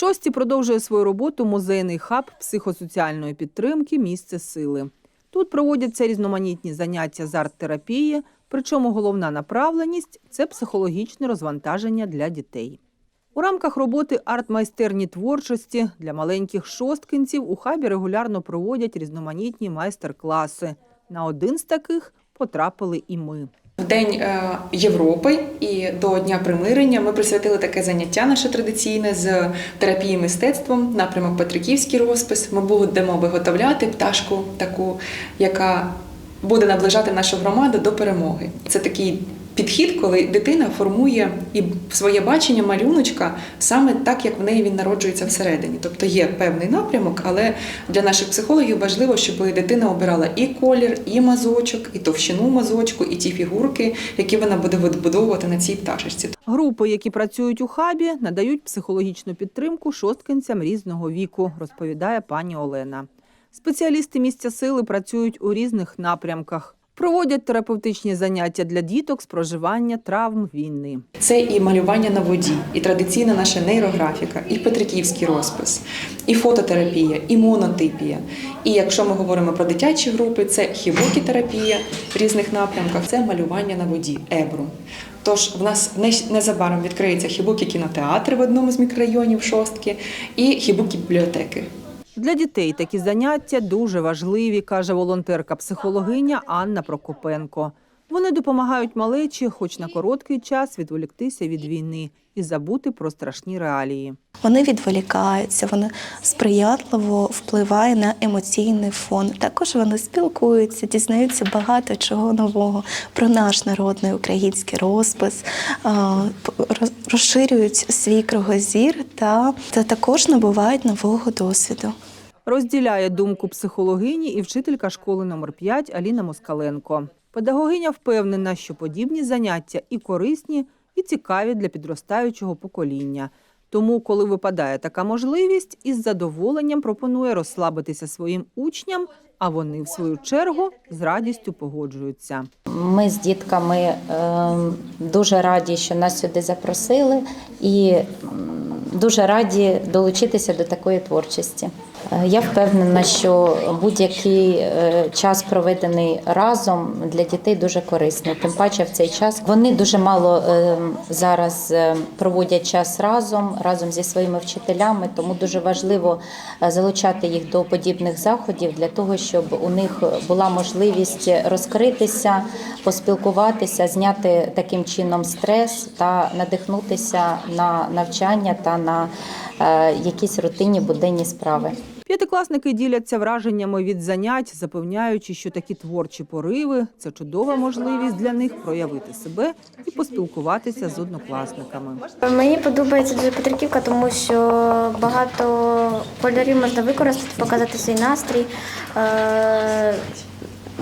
шості продовжує свою роботу музейний хаб психосоціальної підтримки Місце сили. Тут проводяться різноманітні заняття з арт-терапії, причому головна направленість це психологічне розвантаження для дітей. У рамках роботи арт-майстерні творчості для маленьких шосткинців у хабі регулярно проводять різноманітні майстер-класи. На один з таких потрапили і ми. В День е, Європи і до Дня примирення ми присвятили таке заняття наше традиційне з терапії мистецтвом, напрямок Петриківський розпис. Ми будемо виготовляти пташку, таку, яка буде наближати нашу громаду до перемоги. Це такий підхід, коли дитина формує і своє бачення малюночка саме так, як в неї він народжується всередині. Тобто є певний напрямок, але для наших психологів важливо, щоб дитина обирала і колір, і мазочок, і товщину мазочку, і ті фігурки, які вона буде відбудовувати на цій пташечці. Групи, які працюють у хабі, надають психологічну підтримку шосткинцям різного віку, розповідає пані Олена. Спеціалісти місця сили працюють у різних напрямках. Проводять терапевтичні заняття для діток з проживання травм війни. Це і малювання на воді, і традиційна наша нейрографіка, і петриківський розпис, і фототерапія, і монотипія. І якщо ми говоримо про дитячі групи, це хібукі-терапія в різних напрямках, це малювання на воді, ебру. Тож в нас незабаром відкриється хібукі кінотеатр в одному з мікрорайонів шостки і хібукі бібліотеки. Для дітей такі заняття дуже важливі, каже волонтерка-психологиня Анна Прокопенко. Вони допомагають малечі, хоч на короткий час відволіктися від війни і забути про страшні реалії. Вони відволікаються, вони сприятливо впливають на емоційний фон. Також вони спілкуються, дізнаються багато чого нового про наш народний український розпис, розширюють свій кругозір та, та також набувають нового досвіду. Розділяє думку психологині і вчителька школи номер 5 Аліна Москаленко. Педагогиня впевнена, що подібні заняття і корисні, і цікаві для підростаючого покоління. Тому, коли випадає така можливість, із задоволенням пропонує розслабитися своїм учням, а вони, в свою чергу, з радістю погоджуються. Ми з дітками е, дуже раді, що нас сюди запросили, і дуже раді долучитися до такої творчості. Е, Я впевнена, що будь-який е, час проведений разом для дітей дуже корисний. Тим паче в цей час вони дуже мало е, зараз проводять час разом, разом зі своїми вчителями. Тому дуже важливо залучати їх до подібних заходів для того, щоб у них була можливість розкритися, поспілкуватися, зняти таким чином стрес та надихнутися на навчання та на якісь рутинні буденні справи. П'ятикласники діляться враженнями від занять, запевняючи, що такі творчі пориви це чудова можливість для них проявити себе і поспілкуватися з однокласниками. Мені подобається дуже Петриківка, тому що багато кольорів можна використати, показати свій настрій. Е,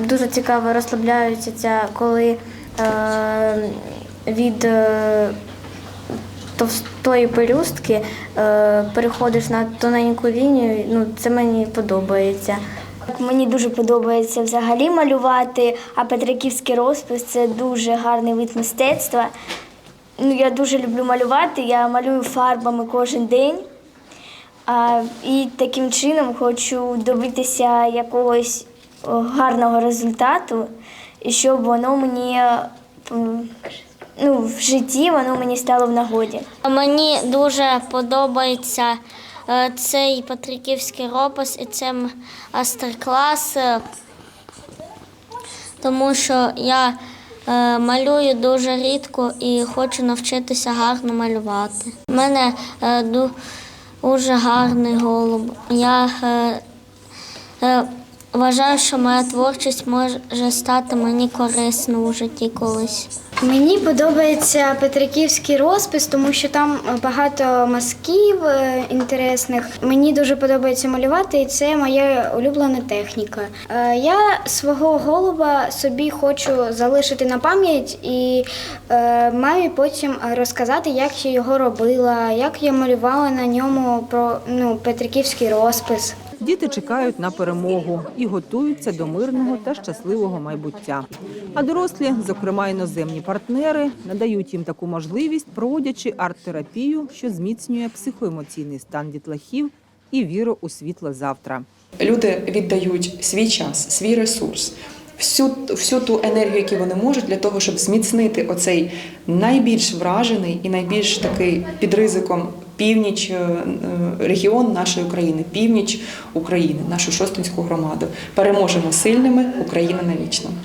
Дуже цікаво розслабляються, коли е, від е, товстої пелюстки е, переходиш на тоненьку лінію. Ну, це мені подобається. Мені дуже подобається взагалі малювати, а Петриківський розпис це дуже гарний вид мистецтва. Ну, я дуже люблю малювати, я малюю фарбами кожен день. А, і таким чином хочу добитися якогось гарного результату, щоб воно мені ну, в житті воно мені стало в нагоді. Мені дуже подобається е, цей патриківський ропис і це мастер-клас, е, тому що я е, малюю дуже рідко і хочу навчитися гарно малювати. У мене дуже гарний голуб. Я вважаю, що моя творчість може стати мені корисною у житті колись. Мені подобається Петриківський розпис, тому що там багато мазків е, інтересних. Мені дуже подобається малювати, і це моя улюблена техніка. Е, Я свого голуба собі хочу залишити на пам'ять і е, мамі потім розказати, як я його робила, як я малювала на ньому про ну, Петриківський розпис. Діти чекають на перемогу і готуються до мирного та щасливого майбуття. А дорослі, зокрема іноземні партнери, надають їм таку можливість, проводячи арт-терапію, що зміцнює психоемоційний стан дітлахів і віру у світле завтра. Люди віддають свій час, свій ресурс, всю, всю ту енергію, яку вони можуть, для того, щоб зміцнити оцей найбільш вражений і найбільш такий під ризиком північ е, регіон нашої України, північ України, нашу шостинську громаду. Переможемо сильними Україна навічно.